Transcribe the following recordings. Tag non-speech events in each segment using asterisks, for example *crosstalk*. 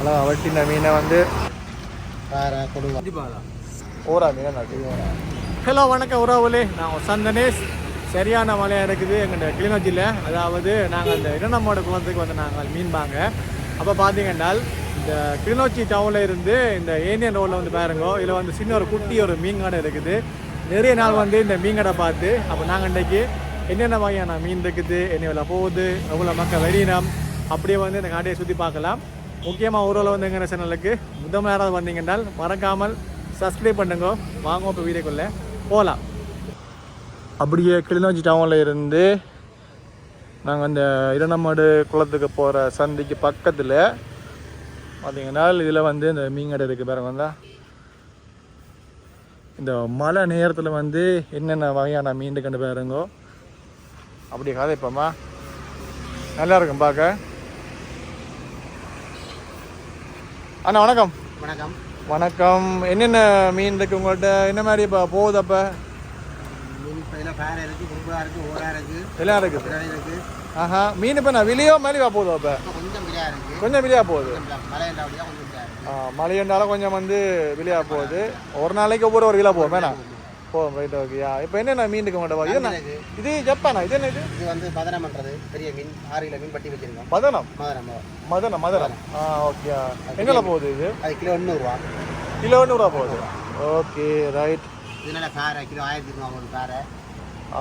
அழகா வட்டின மீனை வந்து வேற கொடுங்க. ஓரா மீனை நட்டு ஹலோ வணக்கம் உறவுலே நான் சந்தனேஷ். சரியான மழையாக இருக்குது எங்கள் கிளிநொச்சியில். அதாவது நாங்கள் அந்த இரண்டமோட குளத்துக்கு வந்து நாங்கள் மீன் வாங்க. அப்போ பார்த்தீங்கன்னா இந்த கிளிநொச்சி டவுனில் இருந்து இந்த ஏனியன் ரோடில் வந்து பாருங்க இதில் வந்து சின்ன ஒரு குட்டி ஒரு மீன் கடை இருக்குது. நிறைய நாள் வந்து இந்த மீன் கடை பார்த்து அப்போ நாங்கள் இன்றைக்கி என்னென்ன வகையான மீன் இருக்குது என்ன போகுது எவ்வளோ மக்கள் வெறியினம் அப்படியே வந்து இந்த கடையை சுற்றி பார்க்கலாம். முக்கியமாக ஊரில் வந்து எங்கள் சேனலுக்கு முதல் யாராவது வந்தீங்கன்னால் மறக்காமல் சப்ஸ்கிரைப் பண்ணுங்க. வாங்க இப்போ வீடியோக்குள்ளே போகலாம் அப்படியே கிளிநொச்சி டவுனில் இருந்து நாங்கள் அந்த இரணமாடு குளத்துக்கு போகிற சந்திக்கு பக்கத்தில் பார்த்தீங்கன்னா இதில் வந்து இந்த மீன் கடை இருக்குது பாருங்க வந்தா இந்த மழை நேரத்தில் வந்து என்னென்ன வகையான மீன் கண்டு பாருங்கோ. அப்படி கதைப்போமா நல்லா இருக்கும் பார்க்க. அண்ணா வணக்கம். வணக்கம். வணக்கம். என்னென்ன மீன் இருக்கு உங்கள்கிட்ட என்ன மாதிரி இப்போ போகுது அப்போ? மீன் ஓரா எல்லாம் இருக்குது ஆஹா. மீன் இப்போ நான் வெளியோ மலிவா போகுது அப்போ? கொஞ்சம் இருக்கு. கொஞ்சம் வெளியா போகுது. அப்படியா கொஞ்சம் கொஞ்சம் வந்து வெளியா போகுது. ஒரு நாளைக்கு ஒவ்வொரு ஒரு கிலோ போகும் வேணாம் போகும் ரைட் ஓகேயா இப்போ என்னென்ன மீன் இருக்கு உங்கள்கிட்ட இது என்ன. இது ஜப்பானா? இது என்ன இது இது வந்து பதனம் பண்றது. பெரிய மீன் ஆறு கிலோ மீன் பட்டி வச்சிருக்கோம். மதனம் மதனம் மதனம் மதனம் ஆ ஓகே எங்கே போகுது இது? அது கிலோ எண்ணூறுவா. கிலோ நூறுரூவா போகுது. ஓகே ரைட் இதனால பேரை கிலோ ஆயிரத்தி இருநூறு பேரை.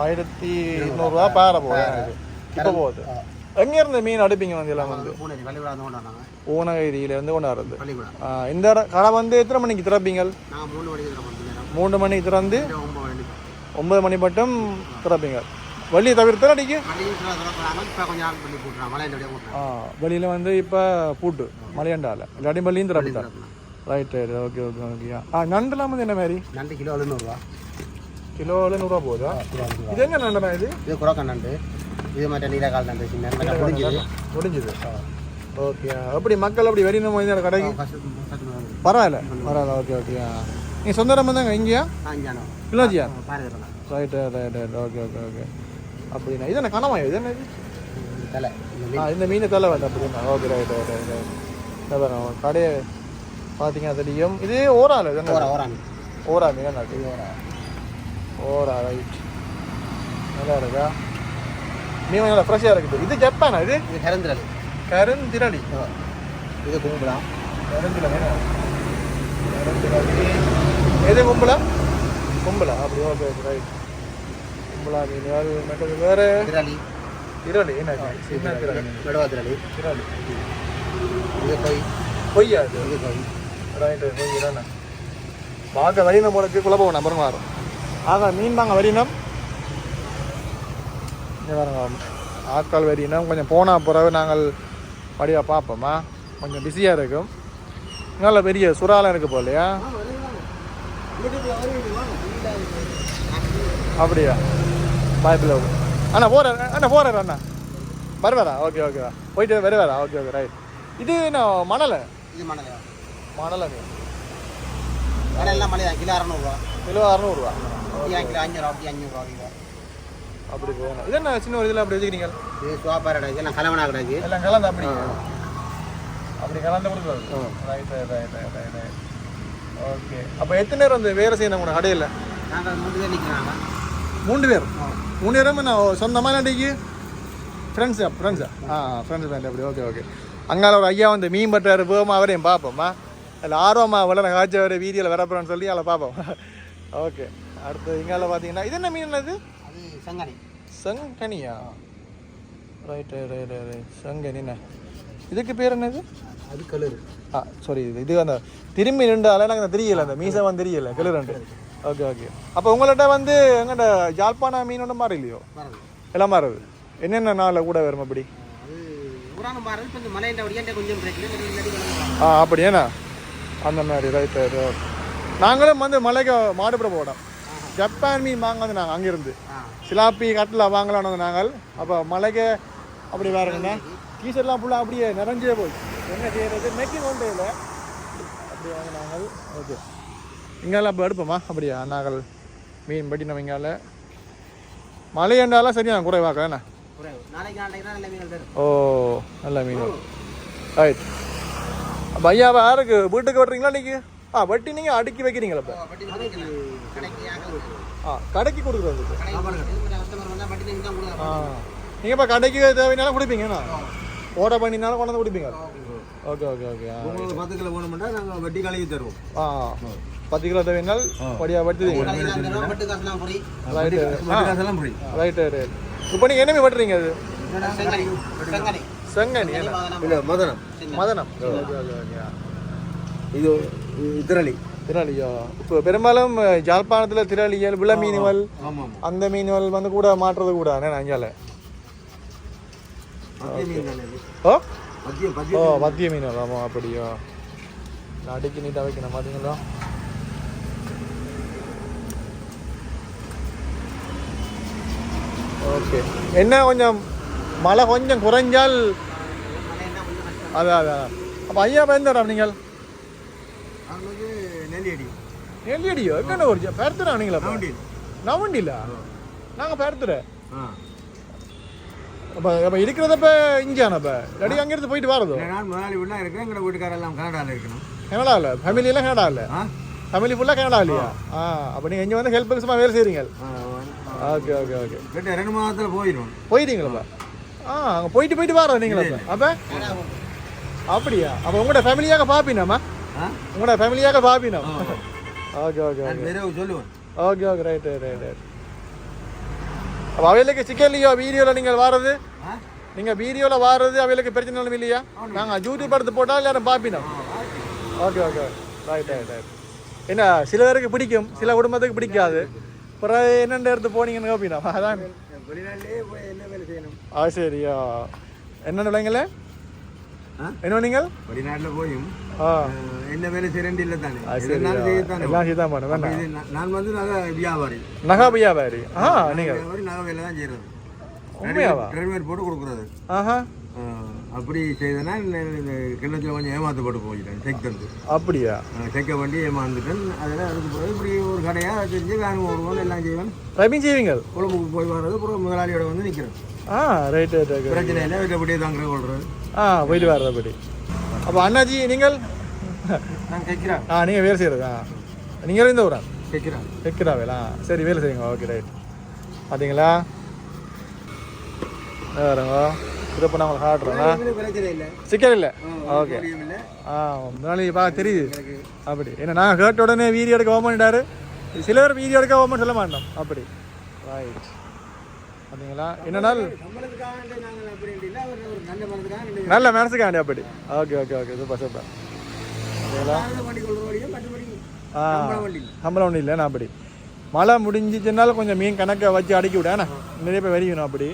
ஆயிரத்தி நூறுரூவா பேர. போகுது. இப்போ போகுது. எங்க இருந்து மீன் அடுப்பீங்க வந்து எல்லாம் வந்து? ஊனகிரியில இருந்து கொண்டாடுறது இந்த கடை வந்து எத்தனை மணிக்கு திறப்பீங்க? மூணு மணிக்கு மணி மூணு திறந்து ஒன்பது மணி மட்டும் திறப்பீங்க. வழியை தவிர்த்து அடிக்கு? ஆ வெளியில் வந்து இப்போ பூட்டு மலையாண்டால. இல்லாட்டி பள்ளியும் திறப்பிட்டான் right right okay okay okay ஆ நண்டுலாம் வந்து என்ன மாதிரி? நண்டு கிலோ எழுநூறுவா கிலோவில் நூறுரூவா போகுதா. இது என்ன நண்டுனா இது? இது குரக்கன் நண்டு. இது மட்டும் நீலக்கால் நண்டு சின்ன முடிஞ்சது முடிஞ்சுது ஓகே எப்படி மக்கள் அப்படி வெறினோம் இந்த கடைக்கு? பரவாயில்ல. பரவாயில்ல ஓகே ஓகே நீ சொந்த இடம் தாங்க இங்கேயா? கிலோஜியா right right right okay okay okay அப்படின்னா இது என்ன கனவா இது என்ன தலை இந்த மீனை. தலை வேண்டாம் அப்படின்னா. Okay right right right right கடையை பார்த்தீங்கன்னா தெரியும். இது ஓரால் இது ஓரா ஓரா மீன். ஓரா ஓரா. ரைட் நல்லா இருக்கா? மீன் நல்லா ஃப்ரெஷ்ஷாக இருக்குது. இது ஜப்பானா இது? இது கருந்திரல் கருந்திரளி. இது கும்பலாம் கருந்திரளி கருந்திரளி. எது கும்பலா? கும்பலா? அப்படி ஓகே ரைட் கும்பலா மீன் அது மற்றது வேறு? திரளி. திரளி என்ன சின்ன திரளி? நடுவா திரளி. திரளி. இது கொய் பொய்யா அது இது கொய் ரைட்டு பொய் தானே பார்க்க வரினம் போலக்கு குழப்பம் பாருங்க வரும் ஆக மீன் தாங்க வரினம் இங்கே பாருங்க ஆட்கள் வரினம் கொஞ்சம் போனால் பிறகு நாங்கள் படியாக பார்ப்போமா. கொஞ்சம் பிஸியாக இருக்கும். நல்ல பெரிய சுறாலாம் இருக்கு போலையா? அப்படியா? பாய்ப்பில் அண்ணா போகிறார் அண்ணா போகிறார் அண்ணா. வருவாரா? ஓகே ஓகே போயிட்டு வருவாரா? ஓகே ஓகே ரைட் இது என்ன மணலை? இது மணலையா மணலை. மீன் மணல் எல்லாம் மலை கிலோ அறநூறுவா. கிலோ அறநூறுவா. கிலோ அஞ்சூறுவா அப்படி அஞ்சூறுவா கிலோ அப்படி போகணும் இது என்ன சின்ன ஒரு இதில் அப்படி வச்சுக்கிறீங்க? இது கலவனா கிடக்கு எல்லாம் கலந்து அப்படி? அப்படி கலந்து கொடுக்குறது. Right right right right okay. அப்போ எத்தனை நேரம் வந்து வேலை செய்யணும் உங்களோட கடையில்? நாங்கள் மூணு பேர் நிற்கிறாங்க மூணு பேர்? மூணு பேரும் என்ன சொந்தமாக நடிக்கு ஃப்ரெண்ட்ஸா ஃப்ரெண்ட்ஸா ஆ? ஃப்ரெண்ட்ஸ் ஃப்ரெண்ட் அப்படி ஓகே ஓகே அங்கால ஒரு ஐயா வந்து மீன் பட்டாரு போமா அவரையும் பார்ப்போம்மா. அதில் ஆர்வமாக வளர காய்ச்ச வர வீதியில் வரப்போறேன்னு சொல்லி அதில் பார்ப்போம். ஓகே அடுத்து இங்கால பார்த்தீங்கன்னா இது என்ன மீன் என்னது? அது செங்கனி. சங்கனியா? ரைட் ரைட் ரைட் சங்கனி என்ன? இதுக்கு பேர் என்னது? அது கலரு. ஆ சாரி இது இது அந்த திரும்பி நின்றால எனக்கு அந்த தெரியல அந்த மீசை வந்து தெரியல கிளிரண்டு ஓகே ஓகே அப்போ உங்கள்கிட்ட வந்து எங்கள்கிட்ட ஜாழ்ப்பாண மீன் ஒன்றும் மாறு இல்லையோ? எல்லாம் மாறுது. என்னென்ன நாளில் கூட வரும் அப்படி? ஆ அப்படியேண்ணா? அந்த மாதிரி ரைட் ரைட் நாங்களும் வந்து மலைக்கு மாடுபட போனோம் ஜப்பான் மீன் வாங்க வந்து நாங்கள் அங்கேருந்து சிலாப்பி கட்டில் வாங்கலான்னு வந்து நாங்கள். அப்போ மலைக்கு அப்படி வேறுங்கண்ணா டீஷர்ட்லாம் ஃபுல்லாக அப்படியே நிறைஞ்சே போய் என்ன செய்யறது? மேக்கிங் ஒன்றும் இல்லை அப்படி வாங்க நாங்கள் ஓகே இங்கெல்லாம் அப்போ எடுப்போமா அப்படியா நாங்கள் மீன் பட்டி நம்ம இங்கால. மழை என்றாலும் சரியா குறைவாக்க என்ன? ஓ நல்ல மீன் ரைட் அப்போ ஐயா யாருக்கு? வீட்டுக்கு வெட்டுறீங்களா நீங்கள் ஆ வெட்டி நீங்கள் அடுக்கி வைக்கிறீங்களா இப்போ ஆ கடைக்கு கொடுக்குறது? ஆ நீங்கள் இப்போ கடைக்கு தேவைனாலும் குடிப்பீங்கண்ணா ஓட பண்ணினாலும் கொண்டு வந்து குடிப்பீங்க. ஓகே ஓகே ஓகே ஆ உங்களுக்கு பத்து கிலோ வேணுமெண்டா நாங்கள் வட்டி கழுவி தருவோம். ஆ பத்து கிலோ தேவைனால் படியா வட்டி ரைட்டு ரைட் இப்போ நீங்கள் என்ன வெட்டுறீங்க அது? செங்கனி. செங்கனி. செங்கனி என்ன? இல்லை மதனம். மதனம். இது இத்திரளி. திராளியோ இப்போ பெரும்பாலும் ஜாழ்ப்பாணத்தில் திராளியல் விள மீன்கள் அந்த மீன்கள் வந்து கூட மாற்றுறது கூட அஞ்சால ஓ? ஓ மத்திய மீன்கள் ஆமாம் அப்படியோ? நான் அடிக்கி நீட்டாக வைக்கணும் பார்த்தீங்களா ஓகே. என்ன கொஞ்சம் மழை கொஞ்சம் குறைஞ்சால் அதான் அதான். அப்போ ஐயா பயந்துடா நீங்கள்? நெல்லியடி. நெல்லியடியோ? எங்கே ஒரு பேர்த்துறா நீங்களா நவண்டில? நாங்கள் பேர்த்துற அப்போ அப்போ இருக்கிறதப்ப இஞ்சானப்ப இல்லாட்டி அங்கேருந்து போயிட்டு வரதோ? நான் முதலாளி வீட்டில் இருக்கேன். எங்களோட வீட்டுக்காரெல்லாம் கனடாவில் இருக்கணும். கனடாவில் ஃபேமிலியெல்லாம் கனடாவில் ஃபேமிலி ஃபுல்லாக கனடா இல்லையா? ஆ. அப்போ நீங்கள் இங்கே வந்து ஹெல்ப் சும்மா வேலை செய்கிறீங்க ஓகே ஓகே ஓகே. ரெண்டு மாதத்தில் போயிடும் போயிட்டீங்களப்பா ஆ அங்கே போயிட்டு போயிட்டு வரோம் நீங்களா அப்போ. அப்படியா? அப்போ உங்களோட ஃபேமிலியாக பார்ப்பீனாம்மா ஆ? உங்களோட ஃபேமிலியாக பார்ப்பீனா okay okay okay. Okay okay right right right right அப்போ அவைகளுக்கு சிக்கன்லையோ வீடியோவில் நீங்கள் வாரது. நீங்கள் வீடியோவில் வாரது அவைகளுக்கு பிரச்சனை ஒன்றும் இல்லையா? நாங்கள் யூடியூப் எடுத்து போட்டால் எல்லாரும் பார்ப்பினா okay okay. Right right right என்ன சில பேருக்கு பிடிக்கும் சில குடும்பத்துக்கு பிடிக்காது. பிறகு என்னென்ன எடுத்து போனீங்கன்னு கேப்பினா அதான். ஆ சரியா என்ன விளைங்களே ஆ. என்ன நீங்கள்? வெளிநாட்டில் போயும். என்ன வேலை இல்லை தானே எல்லாம் செய்தான் பண்ண நான் வந்து நகை வியாபாரி. நகா வியாபாரி. ஆ நீங்கள் வியாபாரி நகை வேலை தான் செய்யறது. உண்மையாவா? ரெடிமேட் போட்டு கொடுக்குறது. ஆஹா. அப்படி செய்தனா கிண்ணத்தில் கொஞ்சம் ஏமாத்தப்பட்டு போயிட்டேன் செக் தந்து. அப்படியா? செக்கை வண்டி ஏமாந்துட்டேன். அதில் அதுக்கு பிறகு இப்படி ஒரு கடையாக செஞ்சு காணும் ஓடுவோம் எல்லாம் செய்வேன். ரபிங் செய்வீங்க குழம்புக்கு போய் வர்றது அப்புறம் முதலாளியோட வந்து நிற்கிறேன் ஆ ரைட் ரைட் ரைட் பிரச்சனை இல்லை வீட்டை தாங்கிற கொள்றது ஆ போயிட்டு வர்றது அப்படி அப்போ அண்ணாஜி நீங்கள்? நான் ஆ நீங்கள் வேலை செய்கிறது நீங்கள் இந்த ஊரா? வைக்கிறா வேலா சரி வேலை செய்யுங்க ஓகே ரைட். பார்த்தீங்களா வேறுங்க திருப்ப நான் உங்களுக்கு காட்டுறேன் பிரச்சனை இல்லை. சிக்கல் இல்லை? ஓகே. ஆ முன்னாடி பா தெரியுது. அப்படி. ஏன்னா நாங்கள் கேட்ட உடனே வீடியோ எடுக்க பண்ணிட்டாரு. சில பேர் வீடியோ எடுக்க ஓமன் சொல்ல மாட்டோம். அப்படி. ரைட் பார்த்தீங்களா சம்பளத்துக்காக நாங்கள் அப்படி இல்லை அவர் ஒரு நல்ல நல்ல மனசுக்காண்டி அப்படி. Okay okay okay super super சம்பளம் ஒன்றும் இல்லைண்ணா அப்படி. மழை முடிஞ்சிச்சுனாலும் கொஞ்சம் மீன் கணக்கை வச்சு அடுக்கி விடேண்ணா நிறைய பேர் வெறியணும் அப்படி.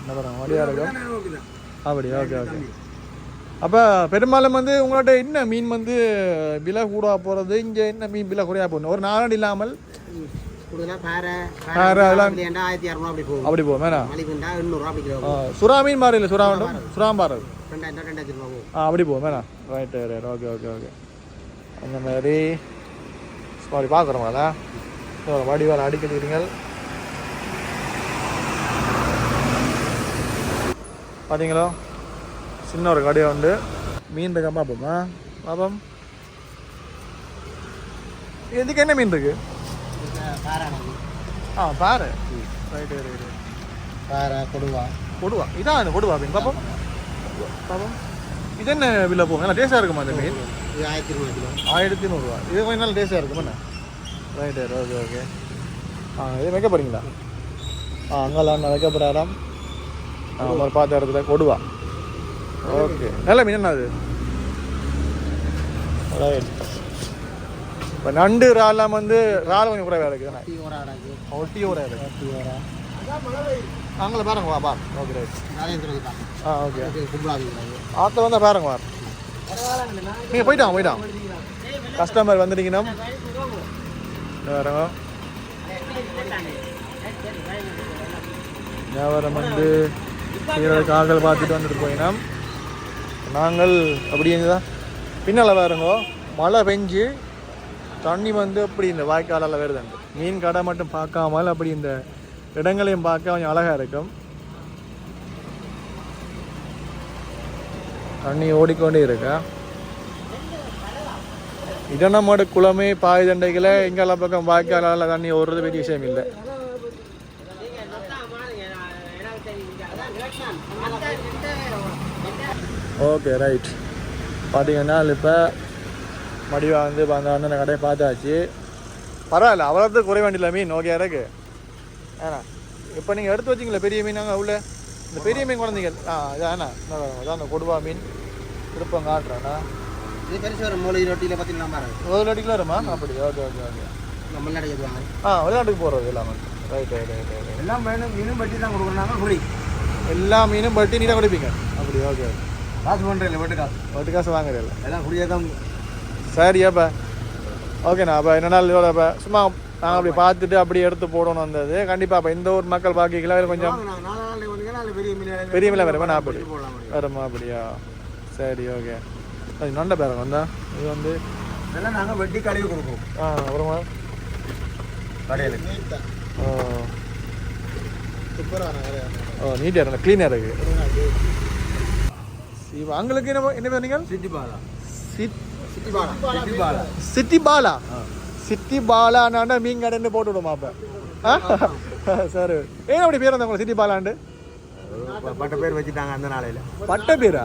என்ன பண்ணுறோம் வழியாக இருக்கும் நான் அப்படி ஓகே ஓகே அப்போ பெரும்பாலும் வந்து உங்கள்ட்ட என்ன மீன் வந்து விலை கூட போகிறது இங்கே என்ன மீன் விலை குறையா போகணும் ஒரு நாளாண்டு இல்லாமல் அப்படி போகும். வேணா சுறா மீன் மாறு இல்லை சுறா வேண்டும் சுறா போகும் ஆ அப்படி போகும் வேணா right right okay okay okay அந்த மாதிரி. சாரி பார்க்குறோங்களா வடிவால் அடிக்கிறீங்கள் பார்த்தீங்களோ சின்ன ஒரு கடையை உண்டு. மீன் இருக்கா பார்ப்போமா? பார்ப்போம். இதுக்கு என்ன மீன் இருக்கு? பாறை ஆ பாரு. ரைட் ரைட் பாறை கொடுவா. கொடுவா. இதான் அந்த கொடுவா மீன் பார்ப்போம் பார்ப்போம் இது என்ன விலை போகும்? நல்லா டேஸ்டாக இருக்குமா அந்த மீன்? இது ஆயிரத்தி இருநூறு கிலோ. ஆயிரத்தி நூறுரூவா இது கொஞ்சம் நாள் டேஸ்டாக இருக்கும். என்ன? Right right okay okay. ஆ இது வைக்க போகிறீங்களா ஆ அங்கெல்லாம் வைக்க போகிறாராம் ஒரு பார்த்த இடத்துல கொடுவா. ஓகே. நல்ல மீன் என்ன அது? ரைட் இப்போ நண்டு இறாலாம் வந்து இறால் கொஞ்சம் குறைவாக இருக்குது ஒட்டி ஒரு இருக்கு டீ ஒரு அங்கே பாருங்க வா பா ஓகே ரைட். ஆ ஓகே. ஆற்றுல வந்தால் பாருங்க வார் நீங்கள் போயிட்டாங்க போயிட்டாங்க கஸ்டமர் வந்துட்டீங்கன்னா வேறங்க வியாபாரம் வந்து செய்கிறது கால்கள் பார்த்துட்டு வந்துட்டு போயினோம் நாங்கள் அப்படி தான் பின்னால் வேறுங்க மழை பெஞ்சு தண்ணி வந்து அப்படி இந்த வாய்க்காலால் வருதுண்டு. மீன் கடை மட்டும் பார்க்காமல் அப்படி இந்த இடங்களையும் பார்க்க கொஞ்சம் அழகாக இருக்கும். தண்ணி ஓடிக்கொண்டே இருக்கா? இடனமாடு குளமே பாய் தண்டைகளை இங்கெல்லாம் பக்கம் வாய்க்காலால் தண்ணி ஓடுறது பெரிய விஷயம் இல்லை. Okay right. பார்த்தீங்கன்னா இப்போ மடிவா வந்து இப்போ அந்த கடையை பார்த்தாச்சு. பரவாயில்ல அவ்வளோது குறை வேண்டியில்ல மீன். ஓகே இருக்கு ஏண்ணா இப்போ நீங்கள் எடுத்து வச்சிங்களே பெரிய மீன் அங்கே உள்ள? இந்த பெரிய மீன் குழந்தைங்க ஆ இதாண்ணா அதான் அந்த கொடுவா மீன். திருப்பம் காட்டுறேண்ணா இது பெருசு ஒரு மூளை ரொட்டியில் பார்த்தீங்கன்னா ஒரு அடிக்கலாம் வருமா? அப்படி ஓகே ஓகே ஓகே. நம்ம எதுவாங்க ஆ வெளிநாட்டுக்கு போகிறது எல்லாமே. ரைட் ரைட் ரைட் ரைட் எல்லாம் மீனும் பட்டி தான் கொடுக்குறாங்க ஃப்ரீ எல்லா மீனும் பட்டி நீட்டாக குடிப்பீங்க. அப்படி ஓகே ஓகே. காசு பண்ணுறேன் வீட்டு காசு. ஒட்டு காசு வாங்குறதில்ல எல்லாம் ஃப்ரீயாக சரி அப்போ. ஓகேண்ணா அப்போ என்ன நாள் இதோட அப்போ சும்மா நாங்கள் அப்படி பார்த்துட்டு அப்படி எடுத்து போடணும் வந்தது. கண்டிப்பாக அப்போ இந்த ஒரு மக்கள் பாக்கிக்கலாம் இது கொஞ்சம் பெரிய மீன் பெரிய மீன் வருமா நான் அப்படி. வருமா அப்படியா சரி ஓகே அது நல்ல பேரம் வந்தா. இது வந்து இதெல்லாம் நாங்கள் வெட்டி கழுவி கொடுப்போம். ஆ அப்புறமா? கடையில். ஓ ஓ நீட்டாக இருக்கு க்ளீனாக இருக்கு. இப்போ அங்களுக்கு என்ன என்ன பேர் நீங்கள் சிட்டி பாலா. சிட் சிட்டி பாலா சிட்டி பாலா சிட்டி பாலா சிட்டி பாலானாண்டா மீன் கடைன்னு போட்டு விடுமா அப்போ சரி. ஏன் அப்படி பேர் வந்தாங்க சிட்டி பாலாண்டு பட்ட பேர் வச்சுட்டாங்க அந்த நாளையில். பட்ட பேரா?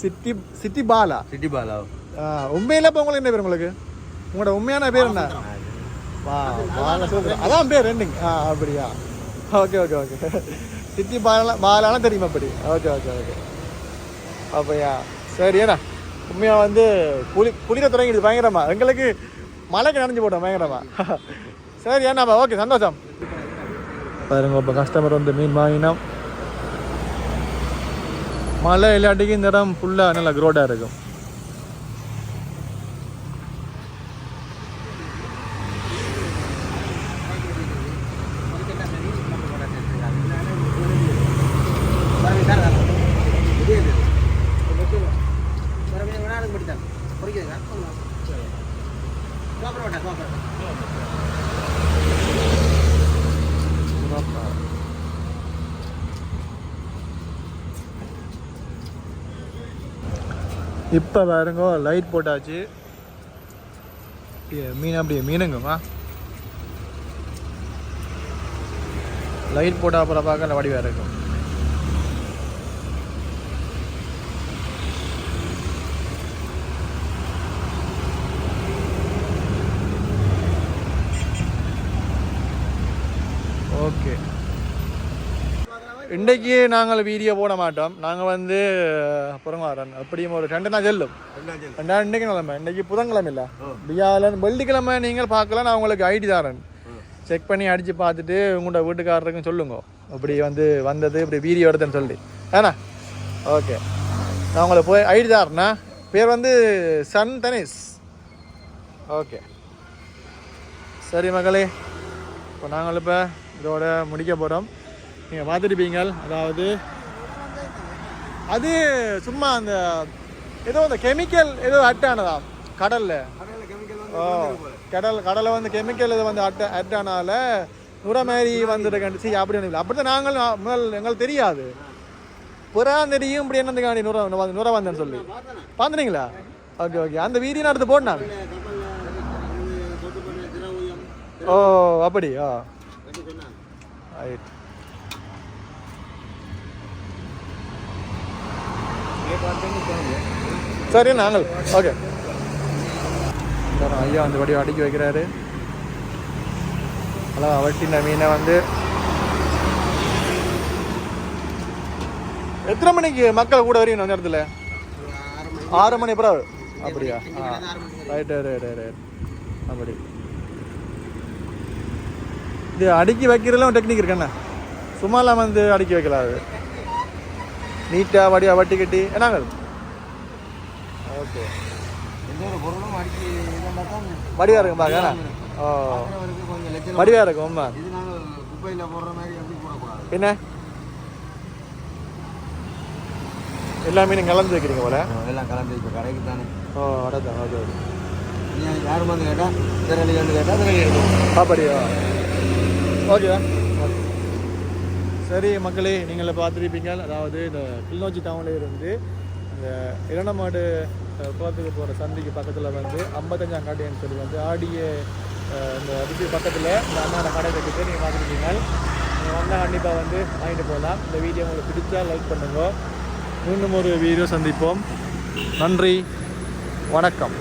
சிட்டி சிட்டி பாலா சிட்டி பாலா ஆ, உண்மையில இப்போ உங்களுக்கு என்ன பேர் உங்களுக்கு? உங்களோட உண்மையான பேர் என்ன? வா பாலா சூப்பர் அதான் பேர் ரெண்டிங் ஆ அப்படியா? Okay okay okay. Chitti Bala பாலாலாம் தெரியுமா அப்படி? Okay okay okay. அப்பையா சரி ஏண்ணா உண்மையாக வந்து குளி குளிர தொடங்கிடுது பயங்கரமா. எங்களுக்கு மழைக்கு நனைஞ்சு போட்டோம் பயங்கரமா. *laughs* சரி ஏண்ணாப்பா ஓகே சந்தோஷம். பாருங்க இப்போ கஸ்டமர் வந்து மீன் வாங்கினோம் மழை இல்லாட்டிக்கு இந்த இடம் ஃபுல்லாக நல்லா க்ரோடாக இருக்கும். இப்போ பாருங்க லைட் போட்டாச்சு. மீன் அப்படியே மீனுங்கம்மா. லைட் போட்டால் அப்புறம் பார்க்க நல்ல வடிவாக இருக்கும். ஓகே இன்றைக்கு நாங்கள் வீடியோ போட மாட்டோம். நாங்கள் வந்து அப்புறம் வரேன் அப்படியும் ஒரு ரெண்டு நாள் செல்லும். ரெண்டா இன்றைக்கு கிழமை இன்றைக்கி புதன்கிழமை இல்லை வியாழன் வெள்ளிக்கிழமை நீங்கள் பார்க்கலாம். நான் உங்களுக்கு ஐடி தரேன். செக் பண்ணி அடித்து பார்த்துட்டு உங்களோட வீட்டுக்காரருக்கும் சொல்லுங்க. அப்படி வந்து வந்தது இப்படி வீடியோ எடுத்தேன்னு சொல்லி. ஏண்ணா? ஓகே நான் உங்களை போய் ஐடி தரேண்ணா. பேர் வந்து சன் தனேஷ். ஓகே சரி மகளே. இப்போ நாங்கள் இப்போ இதோட முடிக்க போகிறோம் நீங்கள் பார்த்துருப்பீங்க அதாவது அது சும்மா அந்த ஏதோ அந்த கெமிக்கல் ஏதோ அட் ஆனதா? ஓ கடல் கடலை வந்து கெமிக்கல் இது வந்து அட்ட அட் ஆனால நுர மாதிரி வந்துட்டு சரி அப்படி ஒன்றும் இல்லை. அப்படி தான் நாங்கள் முதல் எங்களுக்கு தெரியாது. புறா தெரியும் இப்படி என்னதுக்காண்டி நுர நுர- நுர வந்தேன்னு சொல்லி. பார்த்துனீங்களா ஓகே ஓகே. அந்த வீதியும் நான் எடுத்து போடணும் ஓ அப்படியா ரைட் சரி நாங்கள் ஓகே ஐயா வந்து வடிவம் அடுக்கி வைக்கிறாரு. அதான் வட்டின மீனை வந்து. எத்தனை மணிக்கு மக்கள் கூட வரீங்க அந்த இடத்துல ஆறு மணி அப்புறம் அப்படியா? ஆ. ரைட் ரைட் ரைட் அப்படி. இது அடுக்கி வைக்கிறதுலாம் டெக்னிக் இருக்குண்ணா சும்மாலாம் வந்து அடுக்கி வைக்கலாம் அது. நீட்டாக வடியா வட்டி கட்டி. என்னங்க ஓகே. எந்த ஒரு பொருளும் அடிச்சு இதெல்லாம் தான் வடிவா இருக்கும் பாக்க ஓ. பார்க்குறவருக்கு கொஞ்சம் லட்சம் வடிவா இருக்கும் போடக்கூடாது என்ன? எல்லா மீனும் கலந்து வைக்கிறீங்க போல? எல்லாம் கலந்து இப்போ கடைக்கு தானே. ஓ அடதான் ஓகே ஓகே. நீ யாரும் வந்து கேட்டால் திரளி வந்து கேட்டால் திரளி எடுக்கும் அப்படியா? ஓகே சரி மக்களே நீங்கள் பார்த்துருப்பீங்க. அதாவது இந்த கிளிநொச்சி டவுனில் இருந்து இந்த இரணமாடு குளத்துக்கு போகிற சந்திக்கு பக்கத்தில் வந்து ஐம்பத்தஞ்சாம் கடைன்னு சொல்லி வந்து ஆடிய இந்த இதுக்கு பக்கத்தில் இந்த அண்ணாட கடை கட்டிட்டு நீங்கள் பார்த்துருக்கீங்க நீங்கள் வந்தால் கண்டிப்பாக வந்து வாங்கிட்டு போகலாம். இந்த வீடியோ உங்களுக்கு பிடிச்சா லைக் பண்ணுங்க. மீண்டும் ஒரு வீடியோ சந்திப்போம். நன்றி. வணக்கம்.